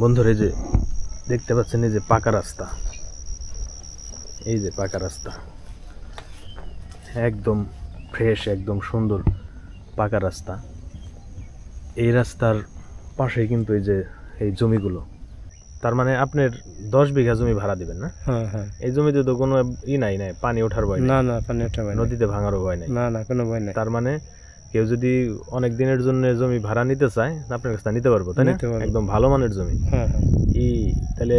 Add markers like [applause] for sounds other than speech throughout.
বন্ধুরা এই যে দেখতে পাচ্ছেন এই যে পাকা রাস্তা। এই যে পাকা রাস্তা। একদম ফ্রেশ একদম সুন্দর পাকা রাস্তা। এই রাস্তার পাশেই কিন্তু এই যে এই জমিগুলো। তার মানে আপনার দশ বিঘা জমি ভাড়া দিবেন না? হ্যাঁ হ্যাঁ। এই জমিতে তো কোনো ই নাই নাই পানি ওঠার ভয় না না পানি ওঠা ভয়। নদীতে ভাঙারও ভয় নাই। না না কোনো ভয় নাই। তার মানে কেউ যদি অনেক দিনের জন্য জমি ভাড়া নিতে চায় আপনার কাছে নিতে পারব তাই না? একদম ভালো মানের জমি। হ্যাঁ হ্যাঁ। ই তাহলে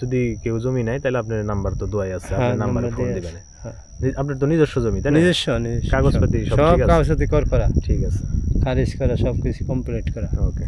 যদি কেউ জমি নাই তাহলে আপনার নাম্বার তো দোয়াই আছে হ্যাঁ, আপনার নাম্বারে নাম্বার ফোন দিবেন। হ্যাঁ। আপনার তো নিজস্ব জমি তাই না? নিজস্ব কাগজপাতি সব সব ঠিক আছে? কাগজপাতি কর করা। ঠিক আছে। খারিজ করা সব কিছু কমপ্লিট করা। ওকে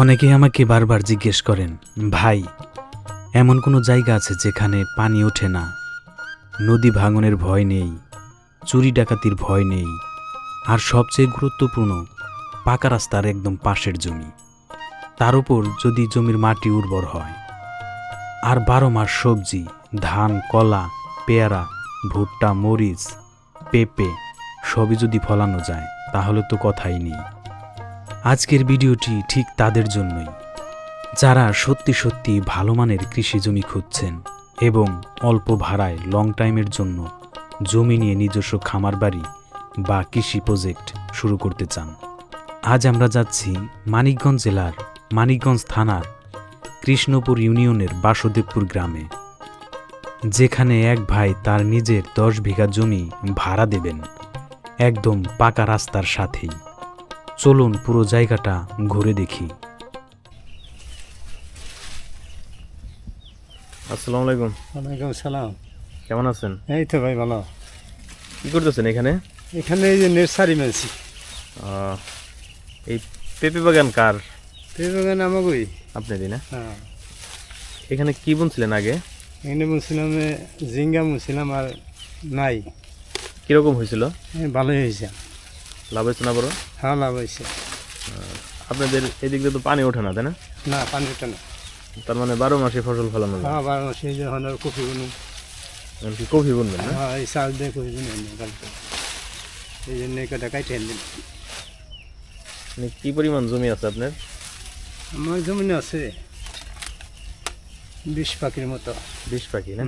অনেকেই আমাকে বারবার জিজ্ঞেস করেন, ভাই, এমন কোনো জায়গা আছে যেখানে পানি ওঠে না? নদী ভাঙনের ভয় নেই, চুরি ডাকাতির ভয় নেই, আর সবচেয়ে গুরুত্বপূর্ণ, পাকা রাস্তার একদম পাশের জমি। তার উপর যদি জমির মাটি উর্বর হয়। আর বারো মাস সবজি, ধান, কলা, পেয়ারা, ভুট্টা, মরিচ, পেঁপে, সবই যদি ফলানো যায়, তাহলে তো কথাই নেই। আজকের ভিডিওটি ঠিক তাদের জন্যই। যারা সত্যি সত্যি ভালো মানের কৃষি জমি খুঁজছেন এবং অল্প ভাড়ায় লং টাইমের জন্য জমি নিয়ে নিজস্ব খামার বাড়ি বা কৃষি প্রজেক্ট শুরু করতে চান, আজ আমরা যাচ্ছি মানিকগঞ্জ জেলার মানিকগঞ্জ থানার কৃষ্ণপুর ইউনিয়নের বাসুদেবপুর গ্রামে, যেখানে এক ভাই তার নিজের দশ বিঘা জমি ভাড়া দেবেন, একদম পাকা রাস্তার সাথেই। চলুন পুরো জায়গাটা ঘুরে দেখি। আসসালামু আলাইকুম। ওয়ালাইকুম সালাম। কেমন আছেন? এই তো ভাই ভালো। কি করতেছেন এখানে? এখানে এই যে নার্সারি মানছি আহ, এই পেঁপে বাগান কার? এই বাগান আমাগোই। আপনারই না? হ্যাঁ। এখানে কি বুনছিলেন আগে? এখানে বলছিলাম এ, জিঙ্গা বলছিলাম আর নাই। কীরকম হয়েছিল? ভালোই হয়েছে। লাভ হয়েছে না বড়? হ্যাঁ লাভ হয়েছে আপনাদের এদিক তো পানি ওঠে না তাই না? না পানিটা না। তার মানে বারো মাসে ফসল ফলানো যায়? হ্যাঁ বারো মাসে যে হনার কপি বুনু এমনকি কফি বুনবেন না? হ্যাঁ এই চাল দিয়ে বুনু কালকে। এই জন্য কাইটে দিন মানে কি পরিমাণ জমি আছে আপনার? আমার জমিনে আছে বিশ পাখির মতো। বিশ পাখি না?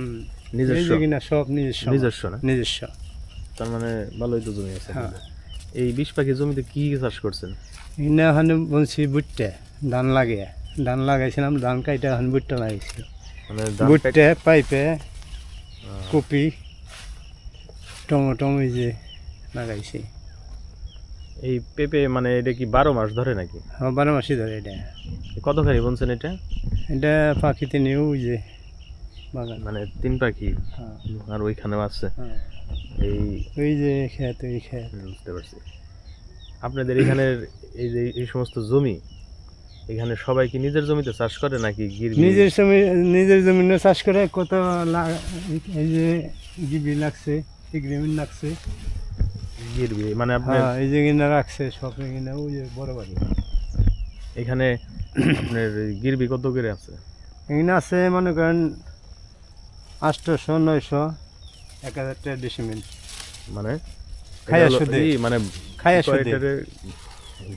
নিজস্ব? কিনা সব নিজস্ব। নিজস্ব না? নিজস্ব। তার মানে ভালোই তো জমি আছে হ্যাঁ। এই বিশ পাখি জমিতে কি কি চাষ করছেন? এনে ওখানে বলছি বুটতে ধান লাগে ধান লাগাইছিলাম ধান কাইটা ওখানে বুটটা লাগাইছি। মানে বুটতে পাইপে কপি টমেটো এই যে লাগাইছি। এই পেঁপে মানে এটা কি বারো মাস ধরে নাকি? হ্যাঁ বারো মাসই ধরে এটা। কত কতখানি বলছেন এটা? এটা পাখিতে নিয়েও ওই যে বাগান। মানে তিন পাখি হ্যাঁ। আর ওইখানেও আছে। হ্যাঁ। এই ওই যে খেত ওই খেত বুঝতে পারছি। আপনাদের এখানের এই যে এই সমস্ত জমি এখানে সবাই কি নিজের জমিতে চাষ করে নাকি গিরবি নিজের জমি নিজের জমিনে চাষ করে কত এই যে গিবি লাগছে এগ্রিমেন্ট লাগছে। গিরবি মানে আপনার হ্যাঁ এই যে কিনা রাখছে সব কিনা ওই যে বড় বাড়ি। এখানে আপনার গিরবি কত করে আছে? এখানে আছে মনে করেন আটশোশো নয়শো। এক হাজার টাকা ডিসিমেন্ট মানে সুদে। মানে সুদে।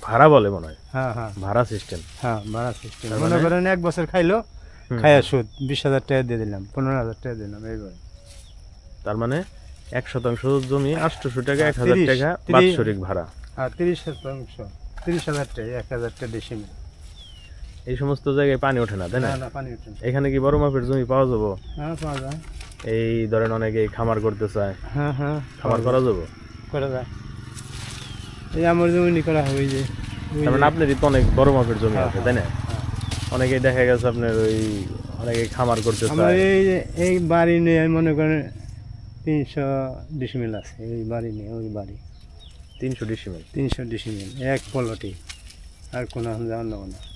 ভাড়া বলে মনে হয়। হ্যাঁ হ্যাঁ। ভাড়া সিস্টেম হ্যাঁ ভাড়া সিস্টেম তার মনে মানে- করেন এক বছর খাইলো খাইয়া সুদ বিশ হাজার টাকা দিয়ে দিলাম পনেরো হাজার টাকা দিলাম তার মানে এক শতাংশ জমি আটশোশো টাকা এক হ্যাঁ, হাজার টাকা। বাৎসরিক ভাড়া। আর তিরিশ শতাংশ তিরিশ হাজার টাকা এক হাজার টাকা ডিসিমেন্ট এই সমস্ত জায়গায় পানি ওঠে না তাই না? পানি না। এখানে কি বড় মাপের জমি পাওয়া যাব? হ্যাঁ পাওয়া যায়। এই ধরেন অনেকে খামার করতে চায়। হ্যাঁ হ্যাঁ। খামার করা যাব? করা যায়। এই আমার জমি করা হবে যে। মানে যে- আপনারই তো অনেক বড় মাপের জমি আছে তাই না? অনেকেই দেখা গেছে আপনার ওই অনেকে খামার করতে চায়। এই এই বাড়ি নিয়ে মনে করেন তিনশো ডিসিমেল আছে এই বাড়ি নিয়ে ওই বাড়ি। তিনশো ডিসিমেল? তিনশো ডিসিমেল এক পলটি। আর কোনো যাওয়া নেব না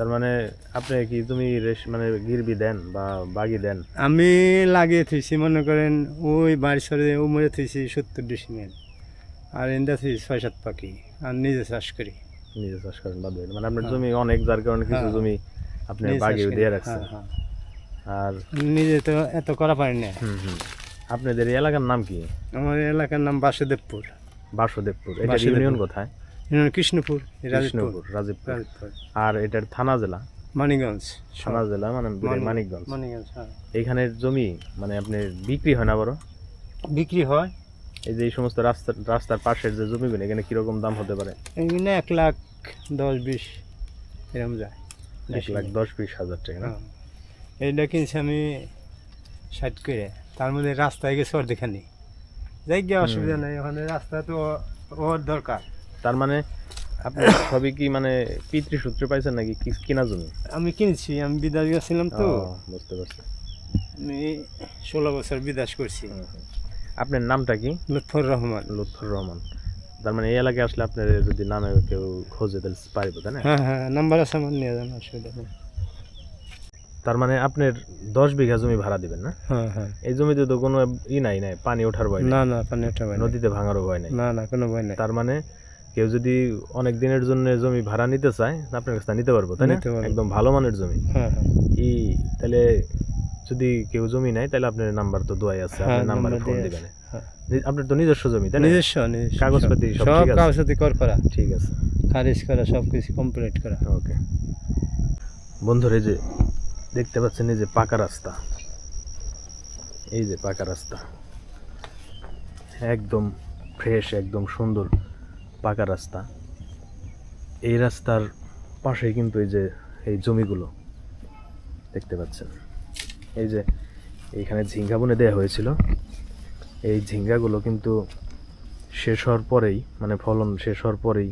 তার মানে আপনি কি তুমি মানে গিরবি দেন বা বাগি দেন? আমি লাগিয়ে থুইছি মনে করেন ওই বাড়ি সরে উমরে থুইছি সত্তর ডিসিমেল আর এন্দা থুইছি ছয় সাত পাখি আর নিজে চাষ করি। নিজে চাষ করেন বাদ মানে আপনার হ্যাঁ। জমি অনেক যার কারণে কিছু হ্যাঁ। জমি আপনি করি। দিয়ে রাখছেন। হ্যাঁ, আর হ্যাঁ। নিজে তো এত করা পারেন না। আপনাদের এলাকার নাম কি? আমার এলাকার নাম বাসুদেবপুর। বাসুদেবপুর। এটা ইউনিয়ন কোথায়? কৃষ্ণপুর কৃষ্ণপুর রাজীবপুর। আর এটার থানা জেলা? মানিগঞ্জ থানা জেলা মানে মানি- মানিকগঞ্জ। মানিগঞ্জ হ্যাঁ। এইখানের জমি মানে আপনি বিক্রি হয় না বড়? বিক্রি হয়। এই যে এই সমস্ত রাস্তার রাস্তার পাশের যে জমিগুলো এখানে কীরকম দাম হতে পারে? এখানে এক লাখ দশ বিশ এরকম যায়। এক লাখ দশ বিশ হাজার টাকা না? হ্যাঁ। এইটা কিনছি আমি ষাট করে। তার মধ্যে রাস্তায় গেছে অর্ধেখানি যাই গিয়ে অসুবিধা নেই ওখানে রাস্তা তো ওর দরকার। তার মানে আপনি [coughs] সবই কি মানে পিতৃসূত্রে পাইছেন নাকি কি- কিনা জমি? আমি কিনছি আমি বিদেশ গেছিলাম তো। বুঝতে পারছি। আমি ষোলো বছর বিদেশ করছি। আপনার নামটা কি? লুৎফর রহমান। লুৎফর রহমান। তার মানে এই এলাকায় আসলে আপনার যদি নামে কেউ খোঁজে তাহলে পারিব তাই না? হ্যাঁ হ্যাঁ নাম্বার আছে আমার নিয়ে যান অসুবিধা নেই তার মানে আপনার দশ বিঘা জমি ভাড়া দিবেন না? হ্যাঁ হ্যাঁ। এই জমিতে তো কোনো ই নাই নাই পানি ওঠার ভয় না না পানি ওঠা ভয় নদীতে ভাঙারও ভয় নাই? না না কোনো ভয় নাই। তার মানে কেউ যদি অনেক দিনের জন্য জমি ভাড়া নিতে চায় আপনার কাছে নিতে পারব তাই না? একদম ভালো মানের জমি। হ্যাঁ হ্যাঁ। ই তাহলে যদি কেউ জমি নেয় তাহলে আপনার নাম্বার তো দোয়াই আছে হ্যাঁ, আপনার নাম্বারে নাম্বার ফোন দিবেন। হ্যাঁ। আপনার তো নিজস্ব জমি তাই না? নিজস্ব কাগজপাতি সব সব ঠিক আছে? কাগজপাতি কর করা। ঠিক আছে। খারিজ করা সব কিছু কমপ্লিট করা। ওকে। বন্ধুরা এই যে দেখতে পাচ্ছেন এই যে পাকা রাস্তা। এই যে পাকা রাস্তা। একদম ফ্রেশ একদম সুন্দর। পাকা রাস্তা। এই রাস্তার পাশেই কিন্তু এই যে, এই জমিগুলো দেখতে পাচ্ছেন। এই যে এইখানে ঝিঙ্গা বুনে দেওয়া হয়েছিল। এই ঝিঙ্গাগুলো কিন্তু শেষ হওয়ার পরেই মানে ফলন শেষ হওয়ার পরেই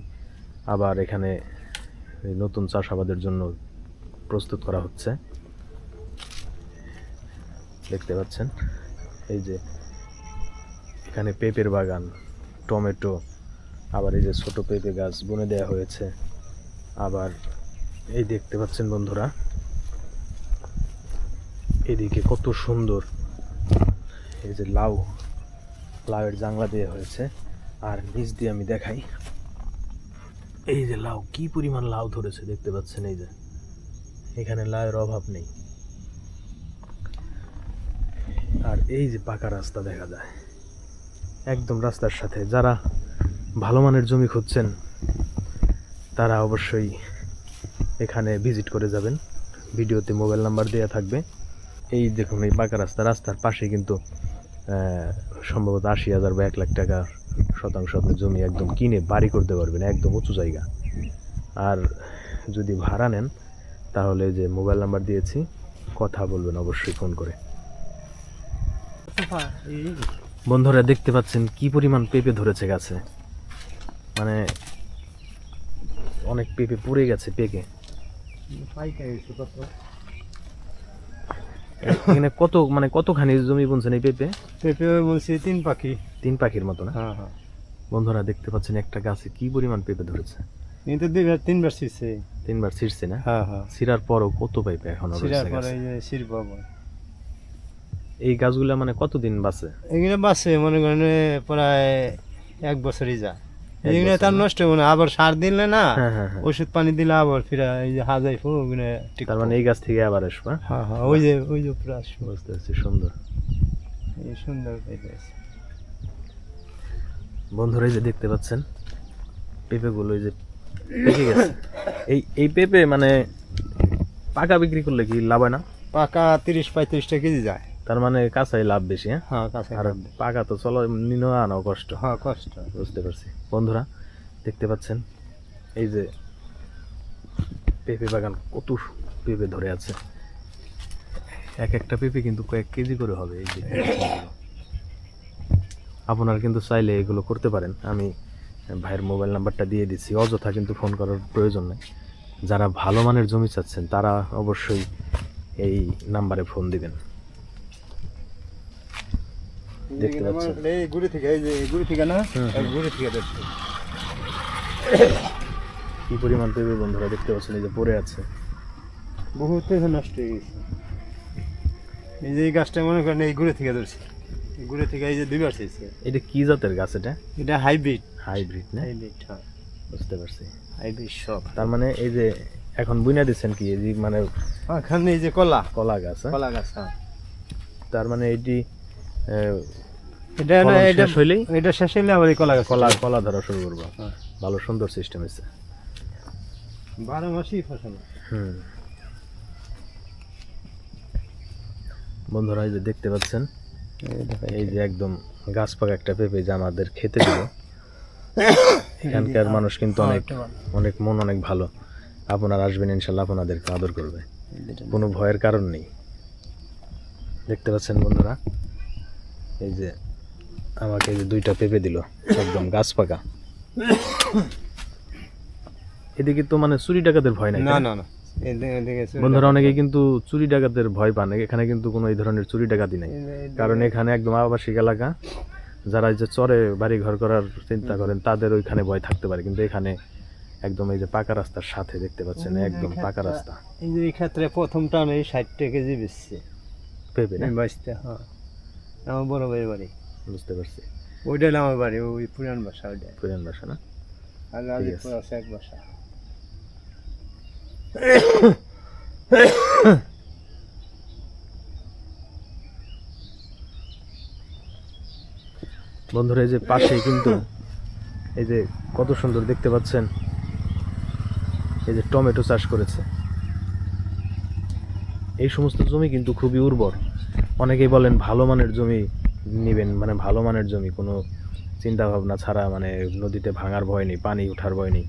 আবার এখানে নতুন চাষাবাদের জন্য প্রস্তুত করা হচ্ছে। দেখতে পাচ্ছেন? এই যে এখানে পেঁপের বাগান, টমেটো আবার এই যে ছোট পেঁপে গাছ বুনে দেওয়া হয়েছে। আবার এই দেখতে পাচ্ছেন বন্ধুরা, এদিকে কত সুন্দর এই যে লাউ, লাউয়ের জাংলা দেওয়া হয়েছে। আর নিচ দিয়ে আমি দেখাই, এই যে লাউ, কি পরিমাণ লাউ ধরেছে দেখতে পাচ্ছেন এই যে। এখানে লাউয়ের অভাব নেই। আর এই যে পাকা রাস্তা দেখা যায়, একদম রাস্তার সাথে। যারা ভালো মানের জমি খুঁজছেন তারা অবশ্যই এখানে ভিজিট করে যাবেন। ভিডিওতে মোবাইল নাম্বার দেওয়া থাকবে। এই দেখুন এই পাকা রাস্তা রাস্তার পাশে কিন্তু সম্ভবত আশি হাজার বা এক লাখ টাকা শতাংশ আপনি জমি একদম কিনে বাড়ি করতে পারবেন একদম উঁচু জায়গা। আর যদি ভাড়া নেন তাহলে যে মোবাইল নাম্বার দিয়েছি কথা বলবেন অবশ্যই ফোন করে। বন্ধুরা দেখতে পাচ্ছেন কি পরিমাণ পেঁপে ধরেছে গাছে। মানে অনেক পেঁপে পুড়ে গেছে পেকে। এখানে কত মানে কতখানি জমি বুনছেন এই পেঁপে? পেঁপে বলছি তিন পাখি। তিন পাখির মতো না? হ্যাঁ হ্যাঁ। বন্ধুরা দেখতে পাচ্ছেন একটা গাছে কি পরিমাণ পেঁপে ধরেছে? কিন্তু দুইবার তিনবার ছিঁড়ছে। তিনবার ছিঁড়ছে না? হ্যাঁ হ্যাঁ। ছিঁড়ার পরও কত পেঁপে এখনও রয়েছে পরে এই যে ছিঁড়ব এই গাছগুলা মানে কতদিন বাঁচে? এগুলো বাসে মনে করেন প্রায় এক বছরই যায়। এগুলো তার নষ্ট হবে না আবার সার দিলে না হ্যাঁ হ্যাঁ হ্যাঁ। ওষুধ পানি দিলে আবার ফিরে এই যে হাজাই ফুল ওগুলো তার মানে এই গাছ থেকে আবার আসবে? হ্যাঁ? হ্যাঁ ওই যে ওই যে পুরো আসবে। বুঝতে পারছি সুন্দর। এই সুন্দর বন্ধুরা এই যে দেখতে পাচ্ছেন পেঁপেগুলো এই যে পেকে গেছে। এই এই পেঁপে মানে পাকা বিক্রি করলে কি লাভ হয় না? পাকা তিরিশ পঁয়ত্রিশটা কেজি যায়। তার মানে কাঁচাই লাভ বেশি হ্যাঁ? হ্যাঁ কাছে আর পাকা তো চলো নিনো আনাও কষ্ট। হ্যাঁ কষ্ট। বুঝতে পারছি। বন্ধুরা দেখতে পাচ্ছেন? এই যে পেঁপে বাগান কত পেঁপে ধরে আছে। এক একটা পেঁপে কিন্তু কয়েক কেজি করে হবে এই যে। আপনারা কিন্তু চাইলে এগুলো করতে পারেন। আমি ভাইয়ের মোবাইল নাম্বারটা দিয়ে দিচ্ছি। অযথা কিন্তু ফোন করার প্রয়োজন নেই। যারা ভালো মানের জমি চাচ্ছেন তারা অবশ্যই এই নাম্বারে ফোন দিবেন। দেখতে পাচ্ছেন। এই গুড়ি থেকে এই যে গুড়ি থেকে না গুড়ি থেকে দেখছি। কি পরিমাণ পেঁপে বন্ধুরা দেখতে পাচ্ছেন এই যে পড়ে আছে। বহুত এখন নষ্ট হয়ে গেছে। এই যে এই গাছটা মনে করেন এই ঘুরে থেকে ধরছি। ঘুরে থেকে এই যে দুইবার শেষে এটা কি জাতের গাছ এটা? এটা হাইব্রিড। হাইব্রিড না? হাইব্রিড হ্যাঁ। বুঝতে পারছি। হাইব্রিড সব। তার মানে এই যে এখন বুইনা দিচ্ছেন কি? এই যে মানে ওখানে এই যে কলা। কলা গাছ হ্যাঁ? কলা গাছ হ্যাঁ। তার মানে এটি এটা এটা হইলেই এটা শেষ হইলে আবার কলা কলা কলা ধরা শুরু করব। হ্যাঁ। ভালো সুন্দর সিস্টেম বারো মাসই ফসল। হুম। বন্ধুরা এই যে দেখতে পাচ্ছেন এই যে। একদম গাছ পাকা একটা পেঁপে যে আমাদের খেতে দিব। [coughs] এখানকার মানুষ কিন্তু অনেক অনেক মন অনেক ভালো। আপনারা আসবেন ইনশাল্লাহ আপনাদেরকে আদর করবে। কোনো ভয়ের কারণ নেই। দেখতে পাচ্ছেন বন্ধুরা? এই যে আমাকে যে দুইটা পেঁপে দিল একদম গাছ পাকা। এদিকে তো মানে চুরি ডাকাতের ভয় নাই না না? না বন্ধুরা অনেকে কিন্তু চুরি ডাকাতের ভয় পান এখানে কিন্তু কোনো এই ধরনের চুরি ডাকাতি নাই। কারণ এখানে একদম আবাসিক এলাকা যারা এই যে চরে বাড়ি ঘর করার চিন্তা করেন তাদের ওইখানে ভয় থাকতে পারে। কিন্তু এখানে একদম এই যে পাকা রাস্তার সাথে দেখতে পাচ্ছেন একদম পাকা রাস্তা। এই ক্ষেত্রে প্রথম টান ষাট কেজি বেচছে। পেঁপে হ্যাঁ। আমার বড় ভাইয়ের বাড়ি। বুঝতে পারছি। ওইটা আমার বাড়ি ওই পুরান বাসা ওইটা। পুরান বাসা না? আর রাজীবপুর আছে। এক বাসা। বন্ধুরা এই যে পাশেই কিন্তু এই যে কত সুন্দর দেখতে পাচ্ছেন এই যে টমেটো চাষ করেছে। এই সমস্ত জমি কিন্তু খুবই উর্বর। অনেকেই বলেন ভালো মানের জমি নেবেন মানে ভালো মানের জমি, কোনো চিন্তা ভাবনা ছাড়া মানে নদীতে ভাঙার ভয় নেই, পানি ওঠার ভয় নেই।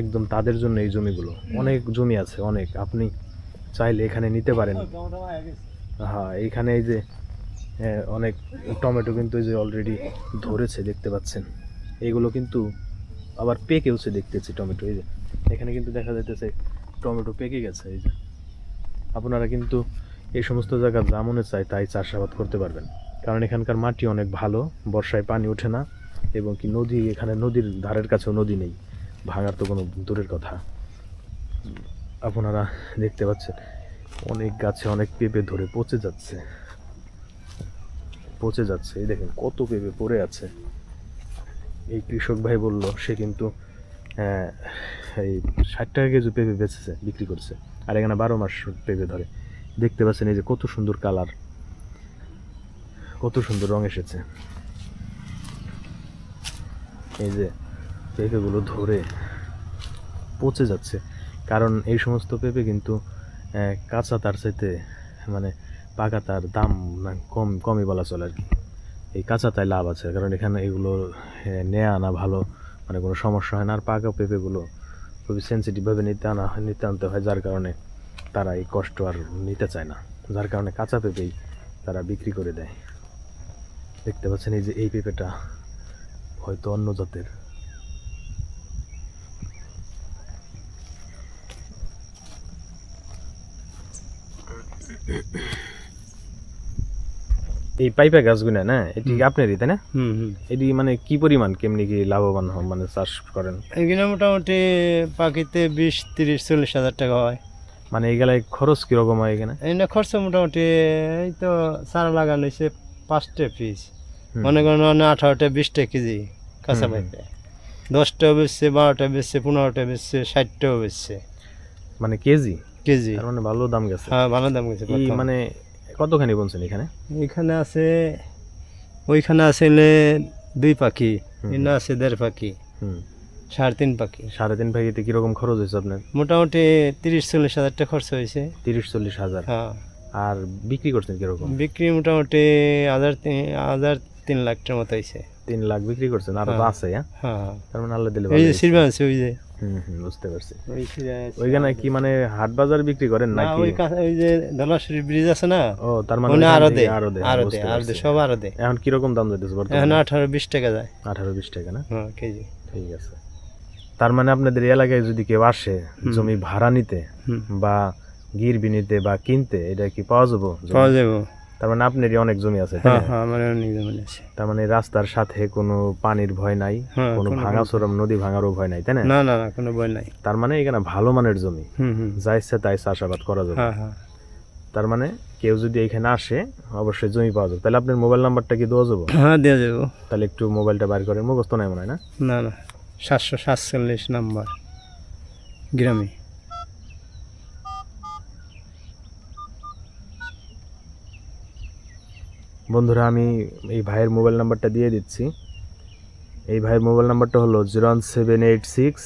একদম তাদের জন্য এই জমিগুলো। অনেক জমি আছে, অনেক। আপনি চাইলে এখানে নিতে পারেন। হ্যাঁ এইখানে এই যে অনেক টমেটো কিন্তু এই যে অলরেডি ধরেছে, দেখতে পাচ্ছেন। এইগুলো কিন্তু আবার পেকেওছে দেখতেছি টমেটো। এই যে, এখানে কিন্তু দেখা যাইতেছে টমেটো পেকে গেছে, এই যে। আপনারা কিন্তু এই সমস্ত জায়গা যা মনে চায় তাই চাষাবাদ করতে পারবেন। কারণ এখানকার মাটি অনেক ভালো বর্ষায় পানি ওঠে না এবং কি নদী এখানে নদীর ধারের কাছেও নদী নেই। ভাঙার তো কোনো দূরের কথা। আপনারা দেখতে পাচ্ছেন অনেক গাছে অনেক পেঁপে ধরে পচে যাচ্ছে। পচে যাচ্ছে এই দেখেন কত পেঁপে পড়ে আছে। এই কৃষক ভাই বলল সে কিন্তু আহ, এই ষাট টাকা কেজি পেঁপে বেচেছে বিক্রি করছে। আর এখানে বারো মাস পেঁপে ধরে। দেখতে পাচ্ছেন এই যে কত সুন্দর কালার। কত সুন্দর রং এসেছে। এই যে পেঁপেগুলো ধরে পচে যাচ্ছে। কারণ এই সমস্ত পেঁপে কিন্তু কাঁচা তার চাইতে মানে পাকা তার দাম কম, কমই বলা চলে আর কি। এই কাঁচা তাই লাভ আছে। কারণ এখানে এগুলো নেয়া আনা ভালো মানে কোনো সমস্যা হয় না। আর পাকা পেঁপেগুলো খুবই সেন্সিটিভভাবে নিতে আনা, নিতে আনতে হয় যার কারণে। তারা এই কষ্ট আর নিতে চায় না। যার কারণে কাঁচা পেঁপেই তারা বিক্রি করে দেয়। দেখতে পাচ্ছেন এই যে এই পেঁপেটা হয়তো অন্য জাতের। এই পাইপা গাছগুলো না এটি আপনারই তাই না? এটি মানে কি পরিমাণ কেমনি কি লাভবান হন মানে চাষ করেন? এখানে মোটামুটি পাখিতে বিশ তিরিশ চল্লিশ হাজার টাকা হয়। মানে এইগুলাই খরচ কীরকম হয় এখানে? এখানে খরচা মোটামুটি এই তো চারা লাগানো হয়েছে পাঁচটা পিস। মনে করেন আঠারোটা বিশটা কেজি কাঁচা। পাইপে দশটাও বেচছে বারোটা বেচছে পনেরোটা বেচছে ষাটটাও বেচছে। মানে কেজি? কেজি। মানে ভালো দাম গেছে। হ্যাঁ ভালো দাম গেছে মানে কতখানি বলছেন এখানে? এখানে আছে ওইখানে আছে দুই পাখি। এখানে আছে দেড় পাখি। হুম। সাড়ে তিন পাখি। সাড়ে তিন প্যাকেটে কীরকম খরচ হয়েছে আপনার? মোটামুটি তিরিশ চল্লিশ হাজার টাকা খরচ হয়েছে। তিরিশ চল্লিশ হাজার। হ্যাঁ। আর বিক্রি করছেন কীরকম? বিক্রি মোটামুটি হাজার হাজার তিন লাখ টাকার মতো হয়েছে। তিন লাখ বিক্রি করছেন? আর তো হ্যাঁ। আছে হ্যাঁ? হ্যাঁ। তার মানে আল্লাহ দিলে এই যে। আছে ওই যে। বুঝতে পারছি। ওইখানে কি মানে হাট বাজার বিক্রি করেন না, নাকি? ওই ওই যে ধলাশরী ব্রিজ আছে না? ও তার মানে আরও দে আরও দে আরও দে আরও দে সব আরও দে এখন কীরকম দাম যাইতেছে এখন বর্তমানে আঠারো বিশ টাকা যায়। আঠারো বিশ টাকা না? হ্যাঁ কেজি। ঠিক আছে। তার মানে আপনাদের এলাকায় যদি কেউ আসে জমি ভাড়া নিতে বা গিরবি নিতে বা কিনতে এটা কি পাওয়া যাব? পাওয়া যাবে। তার মানে আপনারই অনেক জমি আছে তাই হ্যাঁ? হ্যাঁ আমার অনেক জমি আছে। তার মানে রাস্তার সাথে কোনো পানির ভয় নাই হ্যাঁ, কোনো কোনো ভাঙাচোরম নদী ভাঙারও ভয় নাই তাই না? না না কোনো বই নাই। তার মানে এখানে ভালো মানের জমি হুম হুম। যা ইচ্ছে তাই চাষাবাদ করা যাবে। তার মানে কেউ যদি এখানে আসে অবশ্যই জমি পাওয়া যাবে। তাহলে আপনার মোবাইল নাম্বারটা কি দেওয়া যাব? হ্যাঁ দেওয়া যাব। তাহলে একটু মোবাইলটা বাইর করে মুখস্থ নাই মনে হয় না? না না। সাতশো সাতচল্লিশ নাম্বার গ্রামে। বন্ধুরা, আমি এই ভাইয়ের মোবাইল নাম্বারটা দিয়ে দিচ্ছি। এই ভাইয়ের মোবাইল নাম্বারটা হলো zero one seven eight six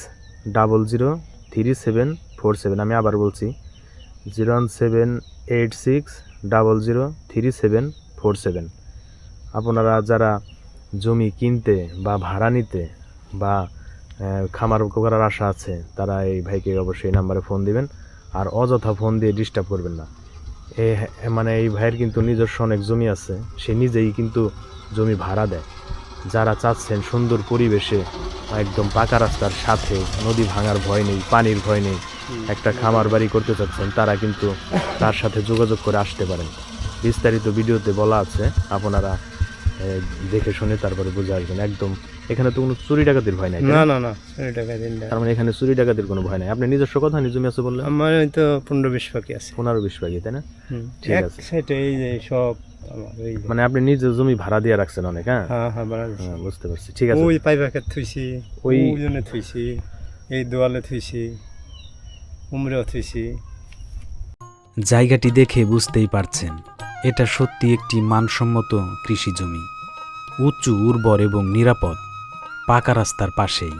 double zero three seven four seven. আমি আবার বলছি, zero one seven eight six double zero three seven four seven. আপনারা যারা জমি কিনতে বা ভাড়া নিতে বা খামার করার আশা আছে, তারা এই ভাইকে অবশ্যই এই নাম্বারে ফোন দিবেন। আর অযথা ফোন দিয়ে ডিস্টার্ব করবেন না। এ মানে এই ভাইয়ের কিন্তু নিজস্ব অনেক জমি আছে, সে নিজেই কিন্তু জমি ভাড়া দেয়। যারা চাচ্ছেন সুন্দর পরিবেশে, একদম পাকা রাস্তার সাথে, নদী ভাঙার ভয় নেই, পানির ভয় নেই, একটা খামার বাড়ি করতে চাচ্ছেন, তারা কিন্তু তার সাথে যোগাযোগ করে আসতে পারেন। বিস্তারিত ভিডিওতে বলা আছে, আপনারা দেখে শুনে তারপরে বুঝে আসবেন। একদম এখানে তো কোনো চুরি ডাকাতির ভয় নাই না? না? না টাকা দিন না। তার মানে এখানে চুরি ডাকাতির কোনো ভয় নাই। আপনি নিজস্ব কথা নিয়ে জমি আছে বললেন? আমার ওই তো পনেরো বিশ পাখি আছে। পনেরো বিশ বাগি তাই না? ঠিক আছে। সাইডে এই যে সব মানে আপনি নিজে জমি ভাড়া দিয়ে রাখছেন অনেক হ্যাঁ? হ্যাঁ হ্যাঁ হ্যাঁ, বুঝতে পারছি ঠিক আছে। ওই পাইপাকে থুইছি ওই ওই- জন্য থুইছি এই দোয়ালে থুইছি উমরেও থুইছি। জায়গাটি দেখে বুঝতেই পারছেন এটা সত্যি একটি মানসম্মত কৃষি জমি। উঁচু উর্বর এবং নিরাপদ। পাকা রাস্তার পাশেই।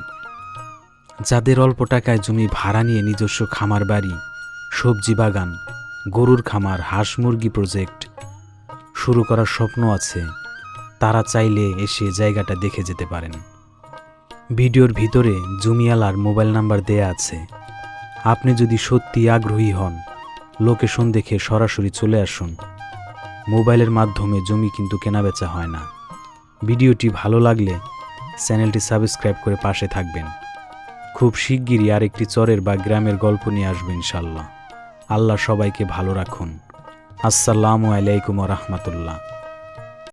যাদের অল্প টাকায় জমি ভাড়া নিয়ে নিজস্ব খামার বাড়ি, সবজি বাগান, গরুর খামার, হাঁস মুরগি প্রজেক্ট শুরু করার স্বপ্ন আছে, তারা চাইলে এসে জায়গাটা দেখে যেতে পারেন। ভিডিওর ভিতরে জমিয়ালার মোবাইল নাম্বার দেয়া আছে। আপনি যদি সত্যি আগ্রহী হন, লোকেশন দেখে সরাসরি চলে আসুন। মোবাইলের মাধ্যমে জমি কিন্তু কেনাবেচা হয় না। ভিডিওটি ভালো লাগলে চ্যানেলটি সাবস্ক্রাইব করে পাশে থাকবেন। খুব শিগগিরই আরেকটি চরের বা গ্রামের গল্প নিয়ে আসবে ইনশাল্লাহ আল্লাহ সবাইকে ভালো রাখুন। আসসালামু আলাইকুম রহমতুল্লাহ।